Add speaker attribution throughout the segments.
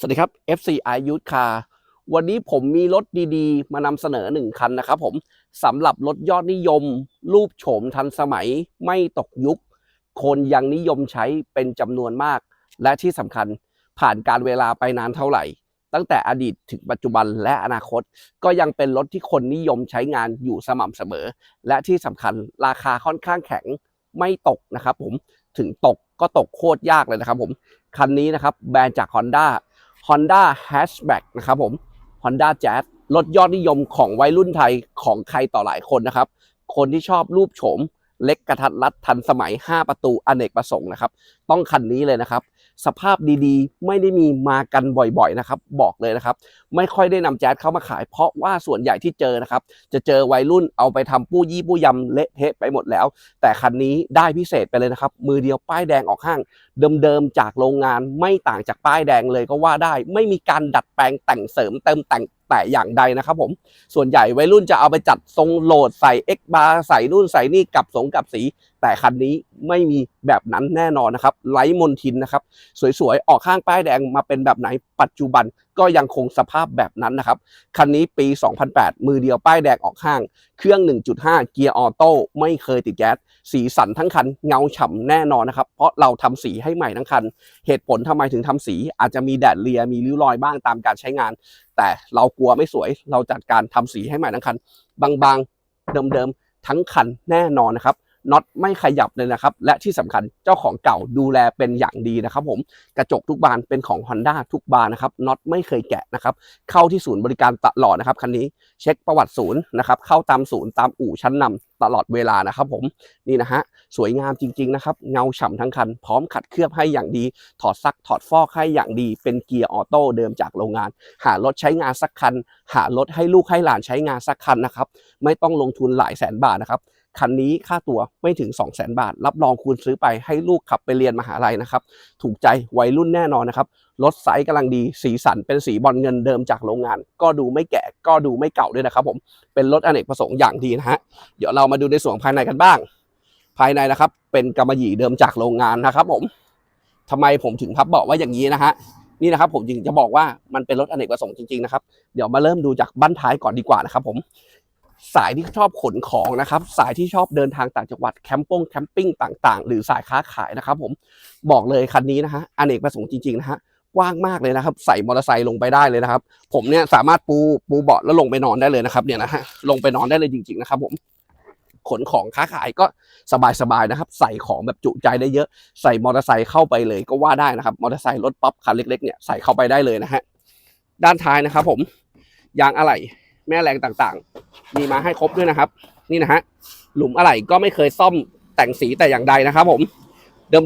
Speaker 1: สวัสดีครับ FCI Youth Car วันนี้ผมมีรถดีๆ มานำเสนอหนึ่งคันนะครับผมสำหรับรถยอดนิยม รูปโฉมทันสมัยไม่ตกยุค คนยังนิยมใช้เป็นจำนวนมาก และที่สำคัญผ่านการเวลาไปนานเท่าไหร่ ตั้งแต่อดีตถึงปัจจุบันและอนาคต ก็ยังเป็นรถที่คนนิยมใช้งานอยู่สม่ำเสมอ และที่สำคัญราคาค่อนข้างแข็งไม่ตกนะครับผมถึงตกก็ตกโคตรยากเลยนะครับผมคันนี้นะครับแบรนด์จาก Honda Honda Hatchback นะครับผม Honda Jazz รถยอดนิยมของวัยรุ่นไทยของใครต่อหลายคนนะครับ คนที่ชอบรูปโฉม เล็กกระทัดรัดทันสมัย 5 ประตูอเนกประสงค์นะครับ ต้องคันนี้เลยนะครับ สภาพดีๆ ไม่ได้มีมากันบ่อยๆนะครับ บอกเลยนะครับ ไม่ค่อยได้นำแจ๊สเข้ามาขาย เพราะว่าส่วนใหญ่ที่เจอนะครับ จะเจอวัยรุ่นเอาไปทำปู้ยี่ปู้ยำเละเทะไปหมดแล้ว แต่คันนี้ได้พิเศษไปเลยนะครับ มือเดียวป้ายแดงออกห้าง เดิมๆจากโรงงานไม่ต่างจากป้ายแดงเลยก็ว่าได้ ไม่มีการดัดแปลงแต่งเสริมเติมแต่งแต่อย่างใดนะครับผม ส่วนใหญ่วัยรุ่นจะเอาไปจัดทรงโหลดใส่ X bar ใส่นู่นใส่นี่กับสงกับสี แต่คันนี้ไม่มีแบบนั้นแน่นอนนะครับไร้มนทินนะครับ สวยๆ ออกข้างป้ายแดงมาเป็นแบบไหนปัจจุบันก็ยังคงสภาพแบบนั้นนะครับ คันนี้ปี 2008 มือเดียวป้ายแดงออกห้าง เครื่อง 1.5 เกียร์ออโต้ไม่เคยติดแก๊ส สีสันทั้งคันเงาฉ่ำแน่นอนนะครับ เพราะเราทำสีให้ใหม่ทั้งคัน เหตุผลทำไมถึงทำสี อาจจะมีแดดเลียมีริ้วรอยบ้างตามการใช้งาน แต่เรากลัวไม่สวย เราจัดการทำสีให้ใหม่ทั้งคัน บางๆเดิมๆทั้งคันแน่นอนนะครับ น็อตไม่ขยับเลยนะครับ และที่สำคัญเจ้าของเก่าดูแลเป็นอย่างดีนะครับ ผมกระจกทุกบานเป็นของ Honda ทุกบานนะครับน็อตไม่เคยแกะนะครับ เข้าที่ศูนย์บริการตลอดนะครับคันนี้เช็คประวัติศูนย์นะครับเข้าตามศูนย์ตามอู่ชั้นนำตลอดเวลานะครับ ผมนี่นะฮะสวยงามจริง ๆ นะครับ เงาฉ่ำทั้งคัน พร้อมขัดเคลือบให้อย่างดี ถอดซักถอดฟอกให้อย่างดี เป็นเกียร์ออโต้เดิมจากโรงงาน หารถใช้งานสักคัน หารถให้ลูกให้หลานใช้งานสักคันนะครับ ไม่ต้องลงทุนหลายแสนบาทนะครับ คันนี้ค่าตัวไม่ถึง 2 0 0แสนบาท รับรองคุณซื้อไปให้ลูกขับไปเรียนมหาลัยนะครับ ถูกใจวัยรุ่นแน่นอนนะครับ รถไซส์กำลังดี สีสันเป็นสีบอลเงินเดิมจากโรงงาน ก็ดูไม่แก่ก็ดูไม่เก่าด้วยนะครับผม เป็นรถอเนกประสงค์อย่างดีนะฮะ เดี๋ยวเรามาดูในส่วนภายในกันบ้าง ภายในนะครับ เป็นกำมะหยี่เดิมจากโรงงานนะครับ ผมทำไมผมถึงพับบาะว่าอย่างนี้นะฮะนี่นะครับผมจึงจะบอกว่ามันเป็นรถอเนกประสงค์จริงๆนะครับ เดี๋ยวมาเริ่มดูจากบั้นท้ายก่อนดีกว่านะครับผม สายที่ชอบขนของนะครับ สายที่ชอบเดินทางต่างจังหวัดแคมป์งแคมปิ้งต่างๆ หรือสายค้าขายนะครับ ผมบอกเลยคันนี้นะฮะอเนกประสงค์จริงๆนะฮะกว้างมากเลยนะครับ ใส่มอเตอร์ไซค์ลงไปได้เลยนะครับ ผมเนี่ยสามารถปูปูเบาะแล้วลงไปนอนได้เลยนะครับ เนี่ยนะฮะลงไปนอนได้เลยจริง ๆนะครับ ผมขนของค้าขายก็สบายๆนะครับ ใส่ของแบบจุใจได้เยอะ ใส่มอเตอร์ไซค์เข้าไปเลยก็ว่าได้นะครับมอเตอร์ไซค์รถป๊อปคันเล็กๆเนี่ยใส่เข้าไปได้เลยนะฮะด้านท้ายนะครับ ผมยางอะไหล่ แม่แรงต่างๆ มีมาให้ครบด้วยนะครับ นี่นะฮะหลุมอะไหล่ก็ไม่เคยซ่อมแต่งสีแต่อย่างใดนะครับ ผม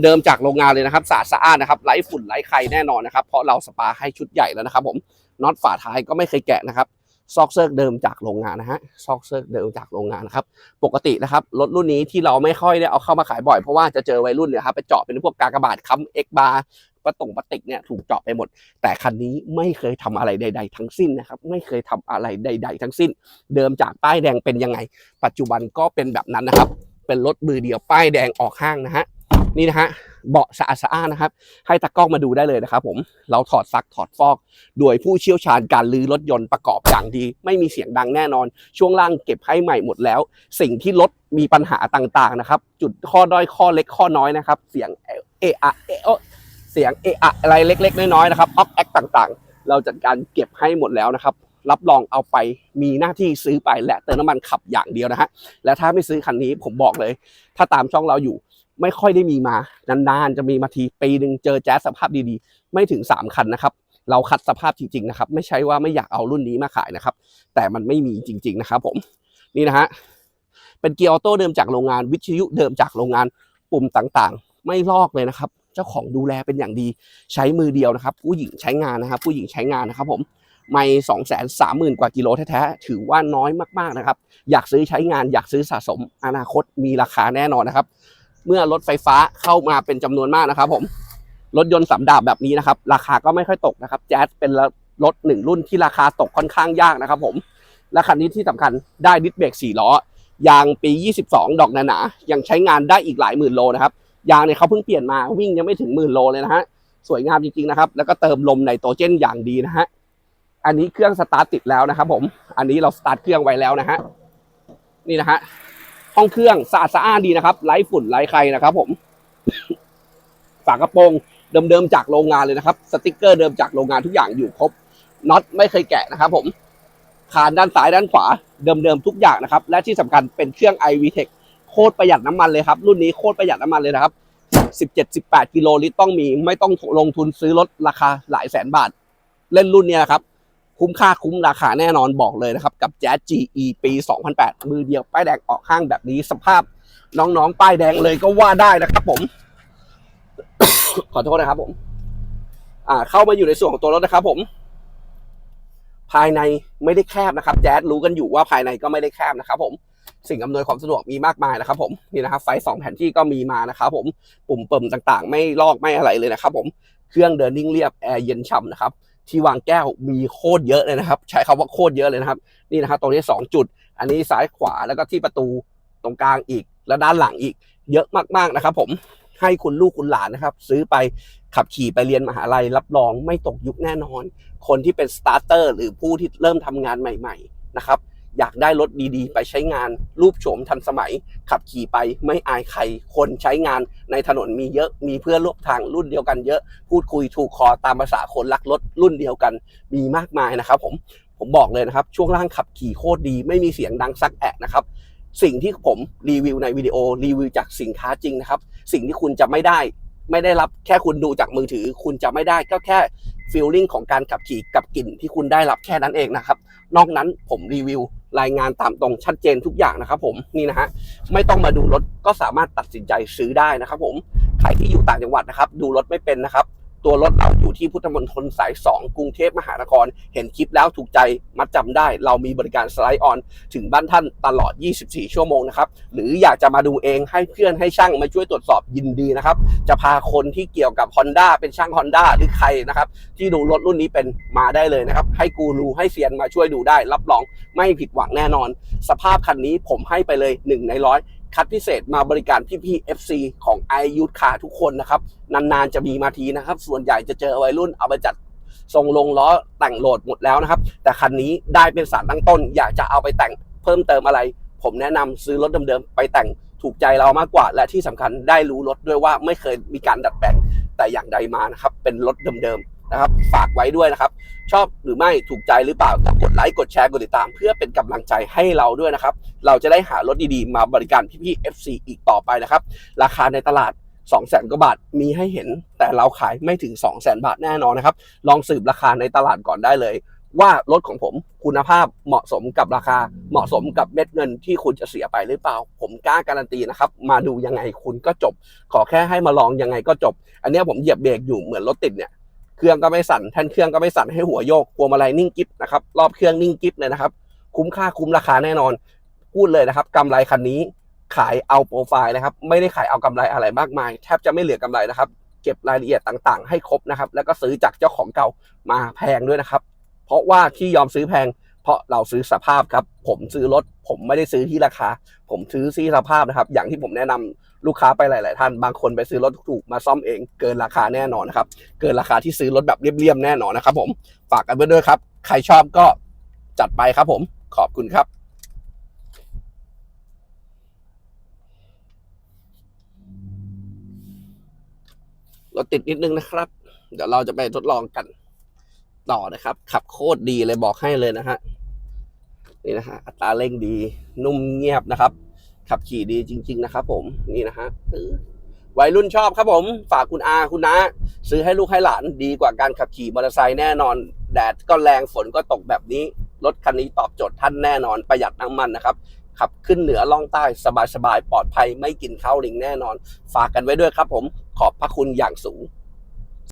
Speaker 1: เดิมๆจากโรงงานเลยนะครับสะอาดสะอาดนะครับไร้ฝุ่นไร้ใครแน่นอนนะครับ เพราะเราสปาให้ชุดใหญ่แล้วนะครับ ผมน็อตฝาท้ายก็ไม่เคยแกะนะครับซอกเซิร์กเดิมจากโรงงานนะฮะซอกเซิร์กเดิมจากโรงงานนะครับ ปกตินะครับรถรุ่นนี้ที่เราไม่ค่อยได้เอาเข้ามาขายบ่อยเพราะว่าจะเจอวัยรุ่นเนี่ยครับไปเจาะเป็นพวกกากบาทค้ำเอ็กบาร์ ประตงปะติกเนี่ยถูกเจาะไปหมด แต่คันนี้ไม่เคยทำอะไรใด ๆ ทั้งสิ้นนะครับ ไม่เคยทำอะไรใด ๆ ทั้งสิ้น เดิมจากป้ายแดงเป็นยังไง ปัจจุบันก็เป็นแบบนั้นนะครับ เป็นรถมือเดียวป้ายแดงออกห้างนะฮะนี่นะฮะเบาะสะอาดสะอาดนะครับ ให้ตากล้องมาดูได้เลยนะครับผมเราถอดซักถอดฟอก โดยผู้เชี่ยวชาญการลื้อรถยนต์ประกอบอย่างดี ไม่มีเสียงดังแน่นอน ช่วงล่างเก็บให้ใหม่หมดแล้ว สิ่งที่รถมีปัญหาต่างๆนะครับ จุดข้อด้อยข้อเล็กข้อน้อยนะครับ เสียงเออะเอะ เสียงเอะอะอะไรเล็ก ๆ น้อยๆนะครับออกแอคต่างๆ เราจัดการเก็บให้หมดแล้วนะครับ รับรองเอาไปมีหน้าที่ซื้อไปและเติมน้ำมันขับอย่างเดียวนะฮะและถ้าไม่ซื้อคันนี้ผมบอกเลย ถ้าตามช่องเราอยู่ไม่ค่อยได้มีมานานๆ จะมีมาทีปีหนึ่งเจอแจ๊สสภาพดีๆ ไม่ถึง 3 คันนะครับ เราคัดสภาพจริงๆนะครับ ไม่ใช่ว่าไม่อยากเอารุ่นนี้มาขายนะครับ แต่มันไม่มีจริง ๆนะครับ ผมนี่นะฮะเป็นเกียร์ออโต้เดิมจากโรงงานวิทยุเดิมจากโรงงานปุ่มต่างๆ ไม่ลอกเลยนะครับ เจ้าของดูแลเป็นอย่างดีใช้มือเดียวนะครับ ผู้หญิงใช้งานนะครับ ผู้หญิงใช้งานนะครับผมไม่สองแสนสามหมื่นกว่ากิโลแท้ๆถือว่าน้อยมากๆนะครับ อยากซื้อใช้งานอยากซื้อสะสมอนาคตมีราคาแน่นอนนะครับ เมื่อรถไฟฟ้าเข้ามาเป็นจำนวนมากนะครับ ผมรถยนต์สามดาบแบบนี้นะครับ ราคาก็ไม่ค่อยตกนะครับแจ๊สเป็นรถหนึ่งรุ่นที่ราคาตกค่อนข้างยากนะครับ ผมและคันนี้ที่สำคัญได้ดิสเบรก4ล้อยางปี 22 ดอกหนาๆยังใช้งานได้อีกหลายหมื่นโลนะครับ ยางเนี่ยเขาเพิ่งเปลี่ยนมาวิ่งยังไม่ถึงหมื่นโลเลยนะฮะสวยงามจริงๆนะครับ แล้วก็เติมลมไนโตรเจนอย่างดีนะฮะอันนี้เครื่องสตาร์ทติดแล้วนะครับผมอันนี้เราสตาร์ทเครื่องไว้แล้วนะฮะนี่นะฮะห้องเครื่องสะอาดสะอ้านดีนะครับไร้ฝุ่นไร้ใครนะครับผมฝากระโปรงเดิมๆจากโรงงานเลยนะครับ สติกเกอร์เดิมจากโรงงานทุกอย่างอยู่ครบน็อตไม่เคยแกะนะครับผมคานด้านซ้ายด้านขวาเดิมๆทุกอย่างนะครับ และที่สำคัญเป็นเครื่อง iVTEC โคตรประหยัดน้ำมันเลยครับ รุ่นนี้โคตรประหยัดน้ำมันเลยนะครับ17-18 กิโลลิตรต้องมี ไม่ต้องลงทุนซื้อรถราคาหลายแสนบาท เล่นรุ่นนี้นะครับ คุ้มค่าคุ้มราคาแน่นอนบอกเลยนะครับ กับ Jazz GE ปี 2008 มือเดียวป้ายแดงออกห้างแบบนี้สภาพน้องๆ ป้ายแดงเลยก็ว่าได้นะครับผม ขอโทษนะครับผม อ่า เข้ามาอยู่ในส่วนของตัวรถนะครับผม ภายในไม่ได้แคบนะครับ แจ๊ดรู้กันอยู่ว่าภายในก็ไม่ได้แคบนะครับผม สิ่งอำนวยความสะดวกมีมากมายนะครับผมนี่นะครับไฟสองแผ่นที่ก็มีมานะครับผมปุ่มเปิมต่างๆ ไม่ลอกไม่อะไรเลยนะครับผมเครื่องเดินนิ่งเรียบแอร์เย็นฉ่ำนะครับที่วางแก้วมีโคตรเยอะเลยนะครับ ใช้คำว่าโคตรเยอะเลยนะครับ นี่นะครับตรงนี้สองจุด อันนี้ซ้ายขวาแล้วก็ที่ประตูตรงกลางอีก และด้านหลังอีก เยอะมากๆนะครับ ผมให้คุณลูกคุณหลานนะครับ ซื้อไปขับขี่ไปเรียนมหาลัยรับรองไม่ตกยุคแน่นอน คนที่เป็นสตาร์เตอร์หรือผู้ที่เริ่มทำงานใหม่ ๆ นะครับ อยากได้รถดีๆ ไปใช้งาน รูปโฉมทันสมัย ขับขี่ไปไม่อายใคร คนใช้งานในถนนมีเยอะ มีเพื่อนร่วมทางรุ่นเดียวกันเยอะ พูดคุยถูกคอตามภาษาคนรักรถรุ่นเดียวกัน มีมากมายนะครับ ผม ผมบอกเลยนะครับ ช่วงล่างขับขี่โคตรดี ไม่มีเสียงดังซักแอะนะครับสิ่งที่ผมรีวิวในวิดีโอรีวิวจากสินค้าจริงนะครับ สิ่งที่คุณจะไม่ได้ ไม่ได้รับแค่คุณดูจากมือถือ คุณจะไม่ได้ก็แค่ฟีลลิ่งของการขับขี่กับกลิ่นที่คุณได้รับแค่นั้นเองนะครับ นอกนั้นผมรีวิว รายงานตามตรงชัดเจนทุกอย่างนะครับ ผมนี่นะฮะไม่ต้องมาดูรถก็สามารถตัดสินใจซื้อได้นะครับ ผมใครที่อยู่ต่างจังหวัดนะครับ ดูรถไม่เป็นนะครับ ตัวรถเราอยู่ที่พุทธมณฑลสาย 2 กรุงเทพมหานคร เห็นคลิปแล้วถูกใจมัดจำได้ เรามีบริการสไลด์ออน ถึงบ้านท่านตลอด 24 ชั่วโมงนะครับ หรืออยากจะมาดูเองให้เพื่อนให้ช่างมาช่วยตรวจสอบยินดีนะครับ จะพาคนที่เกี่ยวกับ Honda เป็นช่าง Honda หรือใครนะครับ ที่ดูรถรุ่นนี้เป็นมาได้เลยนะครับ ให้กูรูให้เซียนมาช่วยดูได้ รับรองไม่ผิดหวังแน่นอน สภาพคันนี้ผมให้ไปเลย 1 ในร้อย คัดพิเศษมาบริการพี่ๆ FC ของ i u คาทุกคนนะครับ นานๆจะมีมาทีนะครับ ส่วนใหญ่จะเจอวัยรุ่นเอาไปจัดทรงลงล้อแต่งโหลดหมดแล้วนะครับ แต่คันนี้ได้เป็นสารตั้งต้น อยากจะเอาไปแต่งเพิ่มเติมอะไร ผมแนะนำซื้อรถเดิมๆไปแต่งถูกใจเรามากกว่า และที่สำคัญได้รู้รถด้วยว่าไม่เคยมีการดัดแปลงแต่อย่างใดมานะครับเป็นรถเดิมๆ นะครับ ฝากไว้ด้วยนะครับ ชอบหรือไม่ถูกใจหรือเปล่าก็กดไลค์กดแชร์กดติดตาม เพื่อเป็นกำลังใจให้เราด้วยนะครับ เราจะได้หารถดีๆ มาบริการพี่ๆ FC อีกต่อไปนะครับ ราคาในตลาด 2 0 0 0 0 0กว่าบาทมีให้เห็น แต่เราขายไม่ถึง 2 0 0 0 0 0 บาทแน่นอนนะครับ ลองสืบราคาในตลาดก่อนได้เลย ว่ารถของผมคุณภาพเหมาะสมกับราคา เหมาะสมกับเม็ดเงินที่คุณจะเสียไปหรือเปล่า ผมกล้าการันตีนะครับ มาดูยังไงคุณก็จบ ขอแค่ให้มาลองยังไงก็จบ อันนี้ผมเหยียบเบรกอยู่เหมือนรถติดเนี่ย เครื่องก็ไม่สั่นแท่นเครื่องก็ไม่สั่นให้หัวโยกพวงมาลัยนิ่งกิฟนะครับรอบเครื่องนิ่งกิฟเลยนะครับ คุ้มค่าคุ้มราคาแน่นอนพูดเลยนะครับกำไรคันนี้ขายเอาโปรไฟล์นะครับ ไม่ได้ขายเอากำไรอะไรมากมาย แทบจะไม่เหลือกำไรนะครับ เก็บรายละเอียดต่างๆ ให้ครบนะครับ แล้วก็ซื้อจากเจ้าของเก่ามาแพงด้วยนะครับ เพราะว่าที่ยอมซื้อแพง เพราะเราซื้อสภาพครับ ผมซื้อรถ ผมไม่ได้ซื้อที่ราคา ผมซื้อที่สภาพนะครับ อย่างที่ผมแนะนำลูกค้าไปหลาย ๆ ท่าน บางคนไปซื้อรถถูกมาซ่อมเอง เกินราคาแน่นอนนะครับ เกินราคาที่ซื้อรถแบบเรียบ ๆ แน่นอนนะครับ ผม ฝากกันไว้ด้วยครับ ใครชอบก็จัดไปครับผม ขอบคุณครับรถติดนิดนึงนะครับ เดี๋ยวเราจะไปทดลองกันต่อนะครับ ขับโคตรดีเลยบอกให้เลยนะฮะ นี่นะฮะอัตราเร่งดีนุ่มเงียบนะครับ ขับขี่ดีจริง ๆ นะครับ ผมนี่นะฮะวัยรุ่นชอบครับผม ฝากคุณอาคุณน้าซื้อให้ลูกให้หลานดีกว่าการขับขี่มอเตอร์ไซค์แน่นอน แดดก็แรงฝนก็ตกแบบนี้ รถคันนี้ตอบโจทย์ท่านแน่นอนประหยัดน้ำมันนะครับ ขับขึ้นเหนือล่องใต้สบายๆปลอดภัยไม่กินข้าวลิงแน่นอน ฝากกันไว้ด้วยครับผมขอบพระคุณอย่างสูง